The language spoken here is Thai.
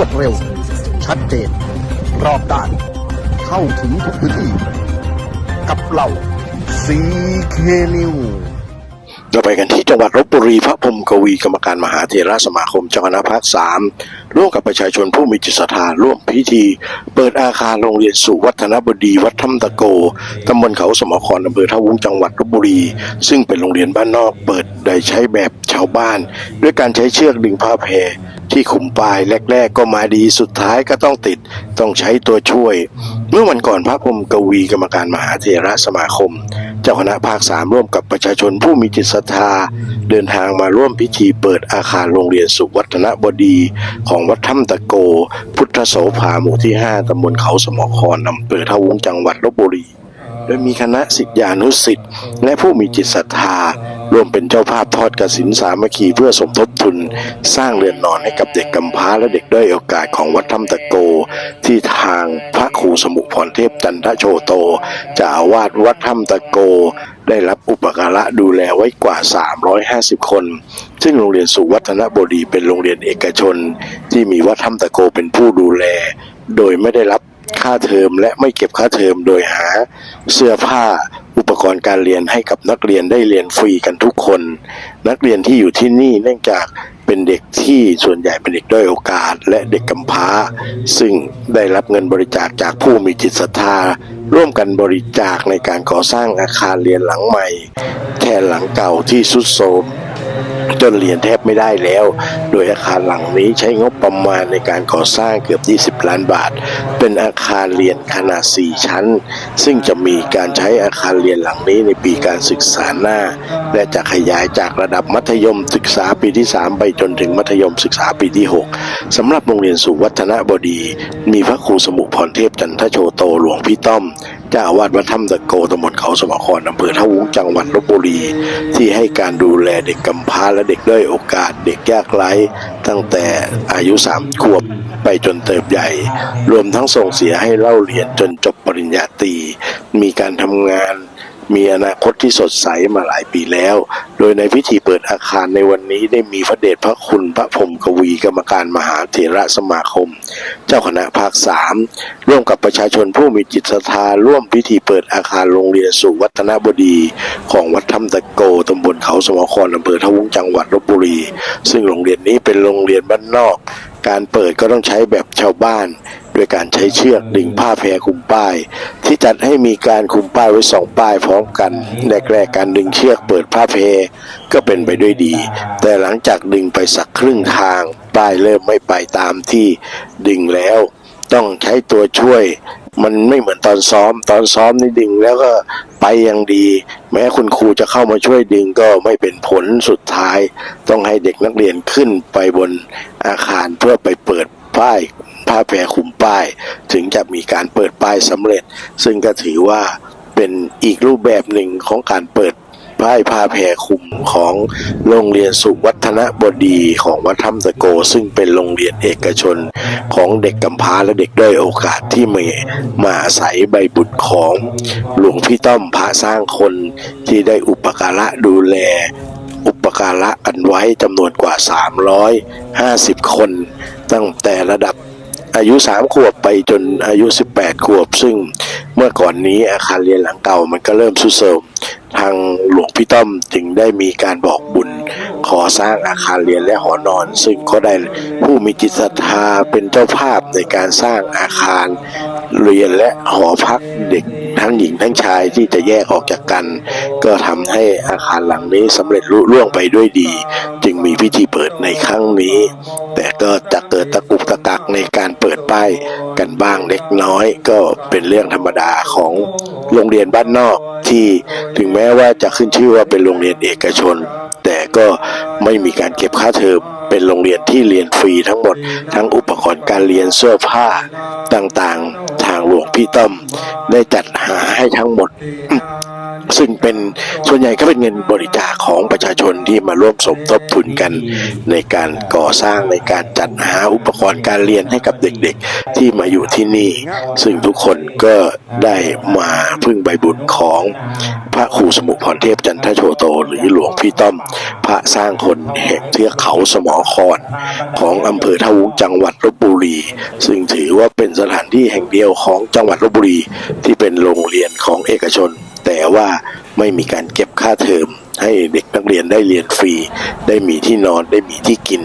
วดเร็ว ชัดเจน รอบด้าน เข้าถึงทุกพื้นที่ กับเราซีเคนิวเราไปกันที่จังหวัดลบบุรีพระพรหมกวีกรรมการมหาเถรสมาคมเจ้าคณะภาคสามร่วมกับประชาชนผู้มีจิตศรัทธาร่วมพิธี เปิดอาคารโรงเรียนสุวัฒนบดีวัดถ้ำตะโกตำบลเขาสมครอำเภอท่าวุ้งจังหวัดลบบุรี ซึ่งเป็นโรงเรียนบ้านนอกเปิดโดยใช้แบบชาวบ้าน ด้วยการใช้เชือกดึงผ้าแพร ที่ขุมปลายแรก ๆ ก็มาดีสุดท้ายก็ต้องติดต้องใช้ตัวช่วย เมื่อวันก่อนพระพรมกวีกรรมการมหาเถระสมาคม เจ้าคณะภาคสามร่วมกับประชาชนผู้มีจิตศรัทธา เดินทางมาร่วมพิธีเปิดอาคารโรงเรียนสุวัฒนบดีของวัดถ้ำตะโก พุทธโสภาหมู่ที่ 5ตำบลเขาสมอครอำเภอทวุงจังหวัดลบบุรี โดยมีคณะสิทธิานุสิทธิ์และผู้มีจิตศรัทธา ร่วมเป็นเจ้าภาพทอดกระสินสามัคคีเพื่อสมทบทุน สร้างเรือนนอนให้กับเด็กกำพร้าและเด็กด้อยโอกาสของวัดถ้ำตะโก ที่ทางพระครูสมุพรเทพจันทโชโตจ้าอาวาสวัดถ้ำตะโกได้รับอุปการะดูแลไว้กว่า 350 คน ซึ่งโรงเรียนสุวัฒนบดีเป็นโรงเรียนเอกชน ที่มีวัดถ้ำตะโกเป็นผู้ดูแล โดยไม่ได้รับค่าเทอมและไม่เก็บค่าเทอมโดยหาเสื้อผ้า กรณ์การเรียนให้กับนักเรียนได้เรียนฟรีกันทุกคน นักเรียนที่อยู่ที่นี่เนื่องจากเป็นเด็กที่ส่วนใหญ่เป็นเด็กด้อยโอกาส และเด็กกำพร้า ซึ่งได้รับเงินบริจาคจากผู้มีจิตศรัทธา ร่วมกันบริจาคในการก่อสร้างอาคารเรียนหลังใหม่ แทนหลังเก่าที่สุดโทรม จนเรียนแทบไม่ได้แล้ว โดยอาคารหลังนี้ใช้งบประมาณในการก่อสร้างเกือบ 20 ล้านบาท เป็นอาคารเรียนขนาด 4 ชั้น ซึ่งจะมีการใช้อาคารเรียนหลังนี้ในปีการศึกษาหน้า และจะขยายจากระดับมัธยมศึกษาปีที่ 3 ไปจนถึงมัธยมศึกษาปีที่ 6สำหรับโรงเรียนสุวัฒนบดี มีพระครูสมุพรเทพจันทโชโตหลวงพี่ต้อม จ้าวาดวัดถ้ำตะโกตำบลเขาสมครอำเภอท่าวุ้งจังหวัดลบบุรี ที่ให้การดูแลเด็กกำพร้าและเด็กด้อยโอกาสเด็กยากไร้ ตั้งแต่อายุสามขวบไปจนเติบใหญ่ รวมทั้งส่งเสียให้เล่าเรียนจนจบปริญญาตรีมีการทำงาน มีอนาคตที่สดใสมาหลายปีแล้ว โดยในพิธีเปิดอาคารในวันนี้ได้มีพระเดชพระคุณพระพรมกวีกรรมการมหาเถระสมาคม เจ้าคณะภาคสามร่วมกับประชาชนผู้มีจิตศรัทธาร่วมพิธีเปิดอาคารโรงเรียนสุวัฒนบดี ของวัดถ้ำตะโกตำบลเขาสมครอำเภอทวุ้งจังหวัดลบบุรี ซึ่งโรงเรียนนี้เป็นโรงเรียนบ้านนอก การเปิดก็ต้องใช้แบบชาวบ้าน ด้วยการใช้เชือกดึงผ้าแพรคลุมป้าย ที่จัดให้มีการคลุมป้ายไว้สองป้ายพร้อมกันแรกๆการดึงเชือกเปิดผ้าแพรก็เป็นไปด้วยดี แต่หลังจากดึงไปสักครึ่งทาง ป้ายเริ่มไม่ไปตามที่ดึงแล้ว ต้องใช้ตัวช่วยมันไม่เหมือนตอนซ้อม ตอนซ้อมนี่ดึงแล้วก็ไปอย่างดี แม้คุณครูจะเข้ามาช่วยดึงก็ไม่เป็นผลสุดท้าย ต้องให้เด็กนักเรียนขึ้นไปบนอาคารเพื่อไปเปิดป้าย ผ้าแพรคลุมป้าย ถึงจะมีการเปิดป้ายสำเร็จ ซึ่งก็ถือว่าเป็นอีกรูปแบบหนึ่งของการเปิดป้ายผ้าแพรคลุมของโรงเรียนสุวัฒนบดีของวัดถ้ำตะโก ซึ่งเป็นโรงเรียนเอกชนของเด็กกำพร้าและเด็กด้อยโอกาสที่มามาอาศัยใบบุญของหลวงพี่ต้อมพระสร้างคนที่ได้อุปการะดูแล อุปการะอันไว้จำนวนกว่า 350 คน ตั้งแต่ระดับ อายุ 3 ขวบไปจนอายุ 18 ขวบ ซึ่งเมื่อก่อนนี้อาคารเรียนหลังเก่ามันก็เริ่มสุดโทรมทางหลวงพี่ต้อมจึงได้มีการบอกบุญ ขอสร้างอาคารเรียนและหอนอน ซึ่งก็ได้ผู้มีจิตศรัทธาเป็นเจ้าภาพในการสร้างอาคารเรียนและหอพักเด็ก ทั้งหญิงทั้งชายที่จะแยกออกจากกัน ก็ทำให้อาคารหลังนี้สำเร็จลุล่วงไปด้วยดี จึงมีพิธีเปิดในครั้งนี้ แต่ก็จะเกิดตะกุกตะกักในการเปิดป้ายกันบ้างเล็กน้อย ก็เป็นเรื่องธรรมดาของโรงเรียนบ้านนอกที่ถึงแม้ว่าจะขึ้นชื่อว่าเป็นโรงเรียนเอกชน แต่ก็ไม่มีการเก็บค่าเทอมเป็นโรงเรียนที่เรียนฟรีทั้งหมด ทั้งอุปกรณ์การเรียนเสื้อผ้าต่างๆ ลวงพี่ต้อมได้จัดหาให้ทั้งหมด ซึ่งเป็นส่วนใหญ่ก็เป็นเงินบริจาคของประชาชนที่มาร่วมสมทบทุนกันในการก่อสร้างในการจัดหาอุปกรณ์การเรียนให้กับเด็กๆ ที่มาอยู่ที่นี่ ซึ่งทุกคนก็ได้มาพึ่งใบบุญของพระครูสมุพรเทพจันทโชโต หรือหลวงพี่ต้อม พระสร้างคนแห่งเทือกเขาสมอครของอำเภอท่าวุ้งจังหวัดลบบุรี ซึ่งถือว่าเป็นสถานที่แห่งเดียวของจังหวัดลบบุรีที่เป็นโรงเรียนของเอกชน แต่ว่าไม่มีการเก็บค่าเทอมให้เด็กนักเรียนได้เรียนฟรี ได้มีที่นอนได้มีที่กิน